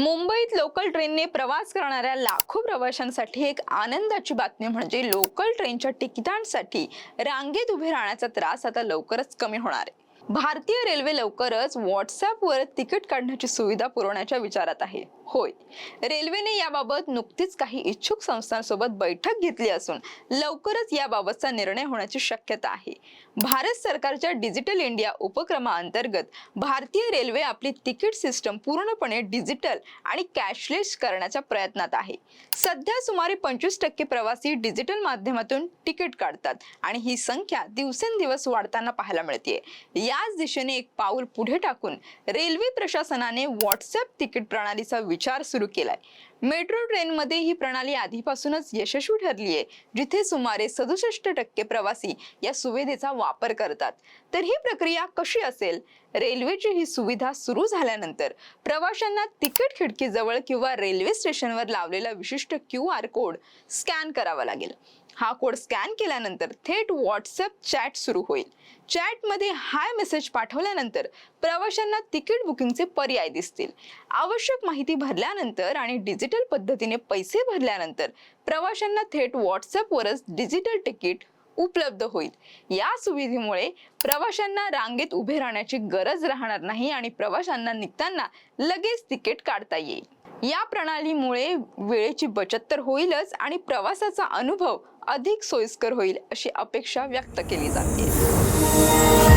मुंबईत लोकल ट्रेनने प्रवास करणाऱ्या लाखो प्रवाशांसाठी एक आनंदाची बातमी म्हणजे लोकल ट्रेनच्या तिकिटांसाठी रांगेत उभे राहण्याचा त्रास आता लवकरच कमी होणार आहे. भारतीय रेल्वे लवकरच व्हॉट्सअपवर तिकीट काढण्याची सुविधा पुरवण्याच्या विचारात आहे. होय. रेल्वेने याबाबत नुकतीच काही इच्छुक संस्थांसोबत बैठक घेतली असून लवकरच याबाबतचा निर्णय होण्याची शक्यता आहे. भारत सरकारच्या डिजिटल इंडिया उपक्रमाअंतर्गत भारतीय रेल्वे आपली तिकीट सिस्टम पूर्णपणे डिजिटल आणि कॅशलेस करण्याच्या प्रयत्नात आहे. सध्या सुमारे पंचवीस टक्के प्रवासी डिजिटल माध्यमातून तिकीट काढतात आणि ही संख्या दिवसेंदिवस वाढताना पाहायला मिळते या त्याच दिशेने एक पाऊल पुढे टाकून रेल्वे प्रशासनाने व्हॉट्सअप तिकीट प्रणालीचा विचार सुरू केलाय. मेट्रो ट्रेनमध्ये ही प्रणाली आधीपासूनच यशस्वी ठरली आहे जिथे सुमारे सदुसष्ट टक्के प्रवासी या सुविधेचा वापर करतात. तर ही प्रक्रिया कशी असेल? रेल्वेची ही सुविधा सुरू झाल्यानंतर प्रवाशांना तिकीट खिडकीजवळ किंवा रेल्वे स्टेशनवर लावलेला विशिष्ट क्यू आर कोड स्कॅन करावा लागेल. हा कोड स्कॅन केल्यानंतर थेट व्हॉट्सअप चॅट सुरू होईल. चॅटमध्ये हाय मेसेज पाठवल्यानंतर प्रवाशांना तिकीट बुकिंगचे पर्याय दिसतील. आवश्यक माहिती भरल्यानंतर आणि डिजिटल पद्धतीने पैसे भरल्यानंतर प्रवाशांना थेट व्हॉट्सअपवरच डिजिटल तिकीट उपलब्ध होईल. या सुविधेमुळे प्रवाशांना रांगेत उभे राहण्याची गरज राहणार नाही आणि प्रवाशांना निघताना लगेच तिकीट काढता येईल. या प्रणालीमुळे वेळेची बचत तर होईलच आणि प्रवासाचा अनुभव अधिक सोयीस्कर होईल अशी अपेक्षा व्यक्त केली जाते.